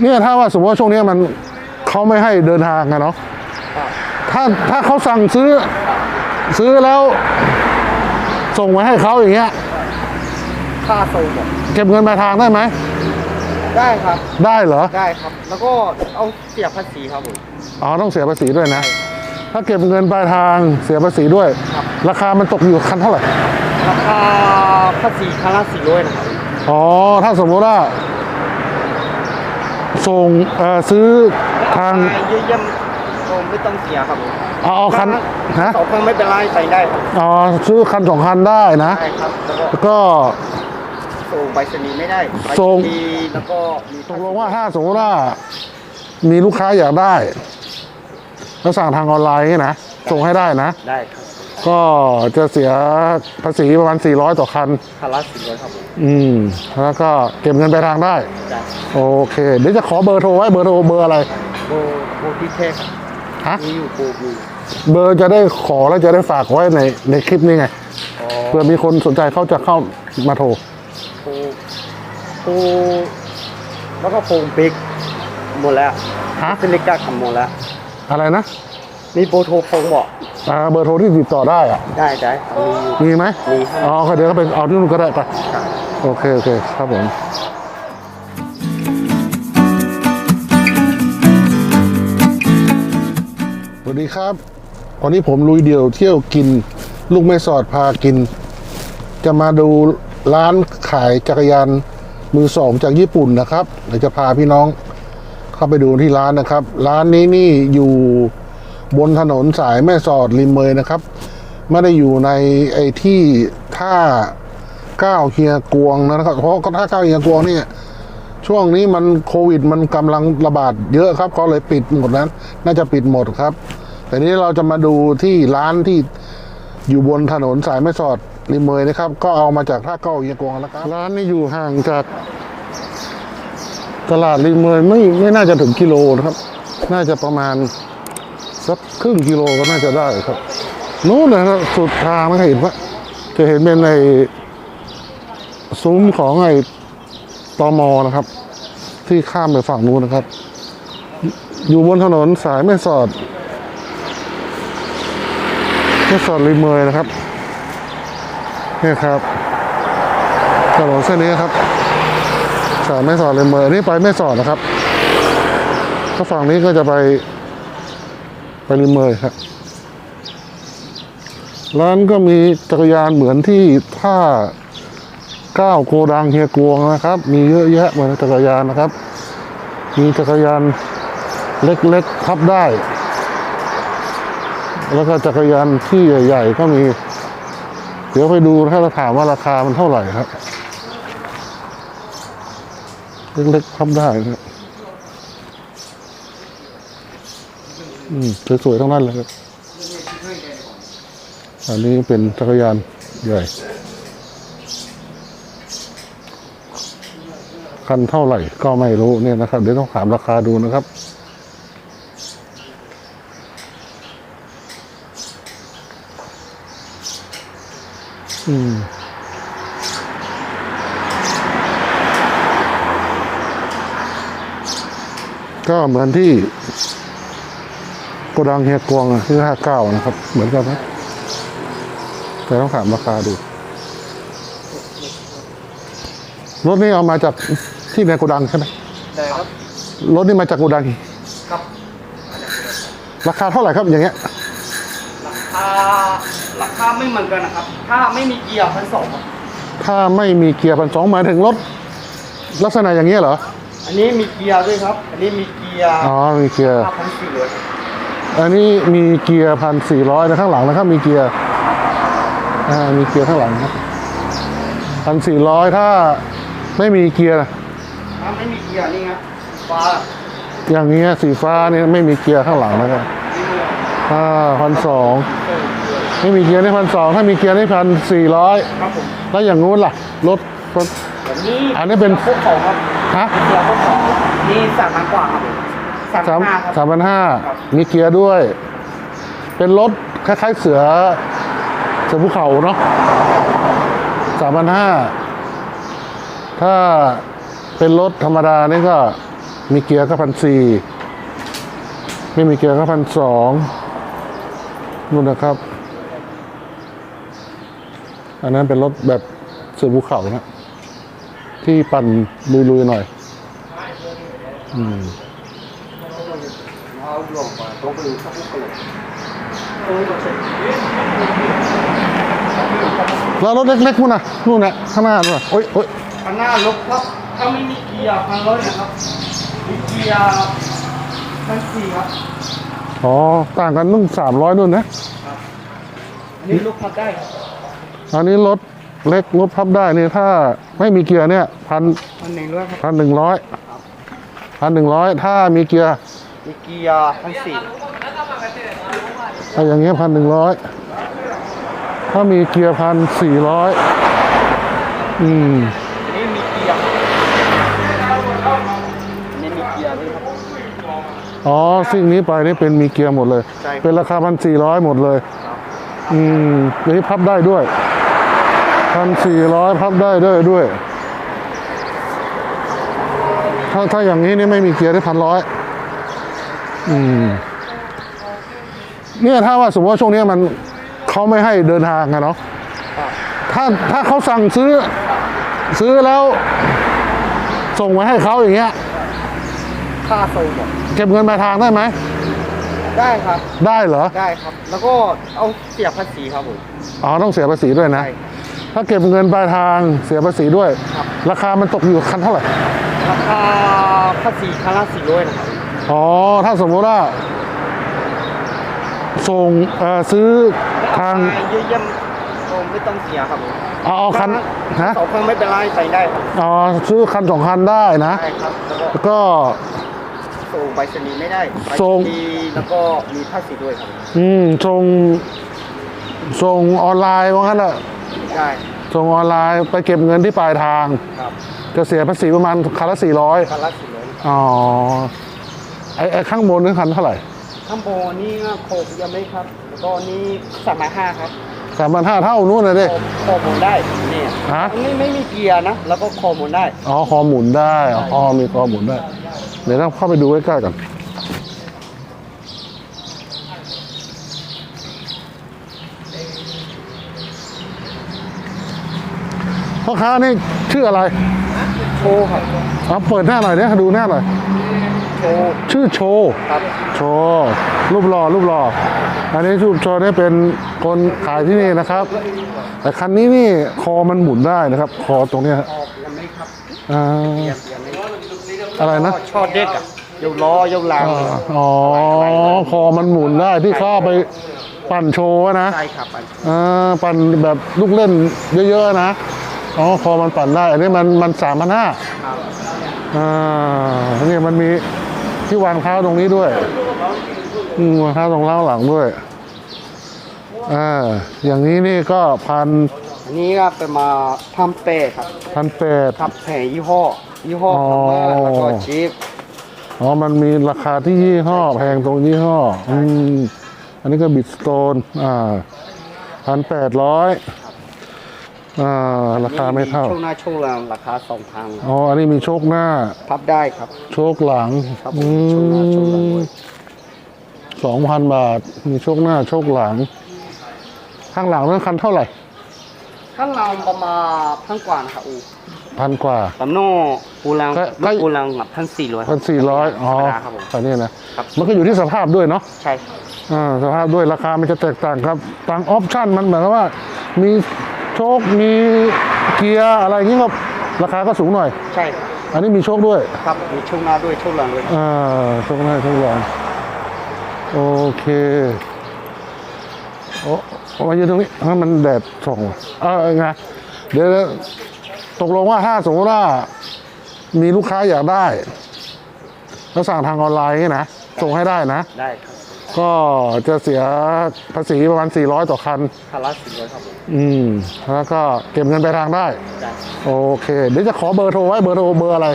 เนี่ยถ้าว่าสมมติว่าช่วงเนี้ยมันเขาไม่ให้เดินทางอะเนาะครับถ้าถ้าเขาสั่งซื้อซื้อแล้ว ส่งมาให้เขาอย่างเงี้ยค่าส่งหมดเก็บเงินปลายทางได้ไหมได้ครับ ได้เหรอได้ครับ แล้วก็เอาเสียภาษีครับผมอ๋อต้องเสียภาษีด้วยนะ ถ้าเก็บเงินปลายทางเสียภาษีด้วยครับราคามันตกอยู่คันเท่าไหร่ราคาภาษีครั้งละสี่ร้อยนะครับอ๋อถ้าสมมติว่า ส่งเอ่อซื้อทางราคเยอะแยะก็ไม่ต้องเสียครับผมเอาเอาคันฮะสองครั้งไม่เป็นไรไปได้ครับอ๋อซื้อคันสองคันได้นะได้ครับแล้วก็แล้วก็ ส่งใบสนีย์ไม่ได้ใบส่งสนีย์แล้วก็มีตกลงว่าถ้าสมมติว่ามีลูกค้าอยากได้ แล้วสั่งทางออนไลน์นะ ส่งให้ได้นะ ได้ครับ ก็จะเสียภาษีประมาณ 400 ต่อคันครั้งละสี่ร้อยครับผมอืม แล้วก็เก็บเงินไปลายทางได้ได้โอเค เดี๋ยวจะขอเบอร์โทรไว้เบอร์โทรเบอร์อะไร โบโบพี่เท่ครับฮะ มีอยู่โบอยู่เบอร์จะได้ขอแล้วจะได้ฝากไว้ในในคลิปนี้ไงอ๋อเพื่อมีคนสนใจเขาจะเข้ามาโทร โบโบแล้วก็โฟมปิกหมดแล้วฮะเซลิก้าทำหมดแล้ว อะไรนะ มีโบโทรโฟงบอก อ่าเบอร์โทรที่ติดต่อได้อะได้ได้มีอยู่มีไหมมีครับอ๋อก็เดี๋ยวก็ไปเอาที่นู่นก็ได้ไปครับโอเคโอเคครับผมสวัสดีครับ วันนี้ผมลุยเดี่ยวเที่ยวกิน ลูกไม่สอดพากิน จะมาดูร้านขายจักรยานมือสองจากญี่ปุ่นนะครับเดี๋ยวจะพาพี่น้องเข้าไปดูที่ร้านนะครับ ร้านนี้นี่อยู่ บนถนนสายแม่สอดริมเมยนะครับ ไม่ได้อยู่ในไอ้ที่ท่าก้าวเฮียกวงนะครับ เพราะก็ท่าก้าวเฮียกวงเนี่ยช่วงนี้มันโควิดมันกำลังระบาดเยอะครับเขาเลยปิดหมดนั้น น่าจะปิดหมดครับแต่นี้เราจะมาดูที่ร้านที่อยู่บนถนนสายแม่สอดริมเมยนะครับ ก็เอามาจากท่าเก้าเฮียกวงนะครับร้านนี้อยู่ห่างจากตลาดริมเมยไม่ไม่น่าจะถึงกิโลนะครับ น่าจะประมาณ สักครึ่งกิโลก็น่าจะได้ครับนู้นนะครับสุดทางนะเห็นว่าจะเห็นเป็นในซุ้มของไอ้ตอมอนะครับ ที่ข้ามไปฝั่งนู้นนะครับ อยู่บนถนนสายแม่สอดแม่สอดริมเมยนะครับนี่ครับถนนเส้นนี้ครับสายแม่สอดริมเมยอันนี่ไปแม่สอดนะครับถ้าฝั่งนี้ก็จะไป ไปริมเมยครับร้านก็มีจักรยานเหมือนที่ท่าก้าวโกดังเฮียกวงนะครับ มีเยอะแยะเหมือนจักรยานนะครับ มีจักรยานเล็กๆพับได้ แล้วก็จักรยานที่ใหญ่ ๆ ก็มี เดี๋ยวไปดูถ้าเราถามว่าราคามันเท่าไหร่ครับ เล็กๆพับได้ครั อืมสวยๆทั้งนั้นเลยครับอันนี้เป็นจักรยานใหญ่คันเท่าไหร่ก็ไม่รู้เนี่ยนะครับ เดี๋ยวต้องถามราคาดูนะครับ อืมก็เหมือนที่ โกดังเฮียกวงอะที่ห้าเก้านะครับ เหมือนกันไหมแต่ต้องถามราคาดู รถนี้เอามาจากที่ในโกดังใช่ไหมได้ครับ รถนี้มาจากโกดังครับ ราคาเท่าไหร่ครับอย่างเงี้ย ราคา ราคาไม่เหมือนกันนะครับ ถ้าไม่มีเกียร์พันสองถ้าไม่มีเกียร์พันสองหมายถึงรถ ลักษณะอย่างเงี้ยเหรอ อันนี้มีเกียร์ด้วยครับ อันนี้มีเกียร์ อ๋อ มีเกียร์ห้าพันสี่ร้อย อันนี้มีเกียร์พันสี่ร้อยนะข้างหลังนะครับมีเกียร์อ่ามีเกียร์ข้างหลังครับพันสี่ร้อยถ้าไม่มีเกียร์ถ้าไม่มีเกียร์นี่ครับฟ้า อย่างเงี้ยสีฟ้าเนี่ยไม่มีเกียร์ข้างหลังนะครับนี่เลยอ่าพันสองเออไม่มีเกียร์ได้พันสองถ้ามีเกียร์ได้พันสี่ร้อยครับผมแล้วอย่างงู้นล่ะรถรถแบบนี้อันนี้เป็นพวกของครับฮะเกียร์พวกของนี่สามพันกว่าครับผม สามสามห้าครับสามพันห้าครับมีเกียร์ด้วย เป็นรถคล้ายๆเสือเสือภูเขาเนาะสามพันห้าถ้าเป็นรถธรรมดานี่ก็มีเกียร์ก็พันสี่ไม่มีเกียร์ก็พันสองนู่นนะครับ อันนั้นเป็นรถแบบเสือภูเขานะที่ปั่นลุยๆหน่อย อืม เอาลงมาตรงไปดูข้าวโพดเลยแล้วรถเล็กๆนู่นน่ะนู่นน่ะข้างหน้านู่นน่ะโอ๊ยโอ๊ยข้างหน้ารถครับถ้าไม่มีเกียร์พันร้อยนะครับมีเกียร์พันสี่ครับอ๋อต่างกันนึ่งสามร้อยนู่นนะอันนี้ลูกพับได้ครับอันนี้รถเล็กรถพับได้นี่ถ้าไม่มีเกียร์เนี่ยพันพันหนึ่งร้อยครับพันหนึ่งร้อยพันหนึ่งร้อยถ้ามีเกียร์ มีเกียร์พันสี่ถ้าอย่างเงี้ยพันหนึ่งร้อยถ้ามีเกียร์พันสี่ร้อยอืมอันนี้มีเกียร์อันนี้มีเกียร์ด้วยครับอ๋อสิ่งนี้ไปนี่เป็นมีเกียร์หมดเลยใช่ครับเป็นราคาพันสี่ร้อยหมดเลย อืมอันนี้พับได้ด้วยพันสี่ร้อยพับได้ด้วยด้วย ถ้าถ้าอย่างนี้นี่ไม่มีเกียร์ได้พันร้อย อืมเนี่ยถ้าว่าสมมติว่าช่วงนี้มันเขาไม่ให้เดินทางอะเนาะครับถ้าถ้าเขาสั่งซื้อซื้อแล้ว ส่งมาให้เขาอย่างเงี้ย ค่าโซ่ครับเก็บเงินปลายทางได้ไหมได้ครับ ได้เหรอได้ครับ แล้วก็เอาเสียภาษีครับผม อ๋อต้องเสียภาษีด้วยนะ ใช่ ถ้าเก็บเงินปลายทางเสียภาษีด้วย ครับ ราคามันตกอยู่คันเท่าไหร่ราคาภาษีคันละสี่ร้อยนะครับ อ๋อ ถ้าสมมติว่า ส่งเอ่อซื้อทางเยอะแยะก็ไม่ต้องเสียครับผมเอาเอาคันฮะสองคันไม่เป็นไรใส่ได้ครับอ๋อซื้อคันสองคันได้นะ ได้ครับแล้วก็แล้วก็ ส่งไปรษณีย์ไม่ได้ไปรษส่งณีย์แล้วก็มีภาษีด้วยครับอืมส่งส่งออนไลน์ว่างั้นแหละได้ส่งออนไลน์ไปเก็บเงินที่ปลายทาง ครับจะเสียภาษีประมาณคันละสี่ร้อยคันละสี่ร้อยอ๋อ ไอ้ไอ้ข้างบนนี่คันเท่าไหร่ข้างบนนี่โคบยังไม่ครับ แล้วก็นี่สามห้าครับสามพันห้าเท่านู้นเลยดิ โคโคหมุนได้เนี่ยฮะไม่ไม่มีเกียร์นะ แล้วก็โคหมุนได้อ๋อคอหมุนได้อ๋อมีคอหมุนได้ เดี๋ยวต้องเข้าไปดูใกล้ๆกันพ่อค้านี่ชื่ออะไร โชว์ครับ เอาเปิดหน้าหน่อยเนี่ยดูหน้าหน่อย โชว์ชื่อโชว์ครับโชว์รูปหล่อรูปหล่ออันนี้รูปโชว์เนี่ยเป็นคนขายที่นี่นะครับ แต่คันนี้นี่คอมันหมุนได้นะครับ คอตรงเนี้ยฮะออกยังไม่ครับอ่ายังยังไม่อะไรนะชอดเด็กอะยาวล้อยาวลางอ่าอ๋อคอมันหมุนได้ที่เข้าเอาไปปั่นโชว์อะนะใช่ครับอันอ่าปั่นแบบลูกเล่นเยอะๆนะอ๋อคอมันปั่นได้ อันนี้มันมันสามพันห้าครับอ่าเนี่ยมันมี ที่วางเท้าตรงนี้ด้วยอืมวางเท้าตรงเล้าหลังด้วยอ่าอย่างนี้นี่ก็พันอันนี้ก็เป็นมาทำเป้ครับพันแปดทับแผงยี่ห้อ ยี่ห้ออ๋อคำว่าแล้วก็ชีฟอ๋อ มันมีราคาที่ยี่ห้อ แพงตรงยี่ห้ออืมอันนี้ก็บิดสโตน อ่าพันแปดร้อย อ่าราคาไม่เท่า ช่วงหน้าช่วงหลังราคาสองพันอ๋อ อันนี้มีโชคหน้า พับได้ครับ โชคหลังครับผอืมโชคหน้าโชคหลังมด้วยสองพันบาท มีโชคหน้าโชคหลัง ข้างหลังนั้นคันเท่าไหร่ ข้างเราประมาณพันกว่านะครับอูพันกว่าลำโน่ปูลังก็ก็ปูลังแบบพันสี่ร้อยพันสี่ร้อยอ๋อครับผม อันนี้นะ ครับ มันก็อยู่ที่สภาพด้วยเนาะ ใช่ครับอ่าสภาพด้วยราคามันจะแตกต่างครับต่างออปชั่นมันเหมือนกับว่า มี โชคมีเกียร์อะไรอย่างนี้ก็ราคาก็สูงหน่อย ใช่ครับอันนี้มีโชคด้วยครับมีช่วงหน้าด้วยช่วงหลังด้วยอ่าโชคหน้าโชคหลังโอเคโอ้มายืนตรงนี้ให้มันแดดส่องเออไงเดี๋ยวตกลงว่าถ้าสมมติว่ามีลูกค้าอยากได้ แล้วสั่งทางออนไลน์นี่นะส่งให้ได้นะ ได้ครับ ก็จะเสียภาษีประมาณ 400 ต่อคัน คันละสี่ร้อยครับผม อืม แล้วก็เก็บเงินไปลายทางได้ ได้ โอเค เดี๋ยวจะขอเบอร์โทรไว้เบอร์โทรเบอร์อะไร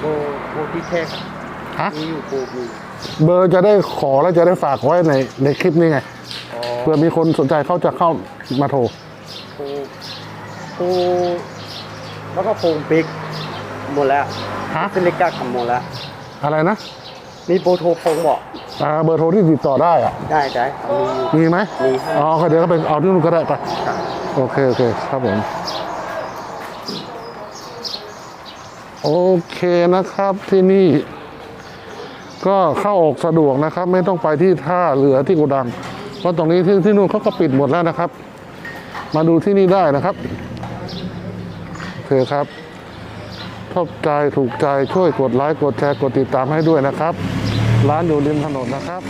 โบโบที่เทคฮะ มีอยู่โบมีเบอร์จะได้ขอแล้วจะได้ฝากไว้ในในคลิปนี้ไง อ๋อเพื่อมีคนสนใจเขาจะเข้ามาโทร โบโบแล้วก็โฟมปิกหมดแล้วฮะซิลิก้าทำหมดแล้วอะไรนะ มีโบโทรพงบอกอ่าเบอร์โทรที่ติดต่อได้อะได้ได้มีอยู่ มีไหมมีครับ อ๋อก็เดี๋ยวก็ไปเอาที่นู่นก็ได้ไป ครับโอเค โอเค ครับผม โอเคนะครับที่นี่ ก็เข้าออกสะดวกนะครับ ไม่ต้องไปที่ท่าเรือที่โกดังเพราะตรงนี้ที่ที่นู่นเขาก็ปิดหมดแล้วนะครับ มาดูที่นี่ได้นะครับโอเคครับชอบใจถูกใจช่วยกดไลค์กดแชร์กดติดตามให้ด้วยนะครับ ร้านอยู่ริมถนนนะครับ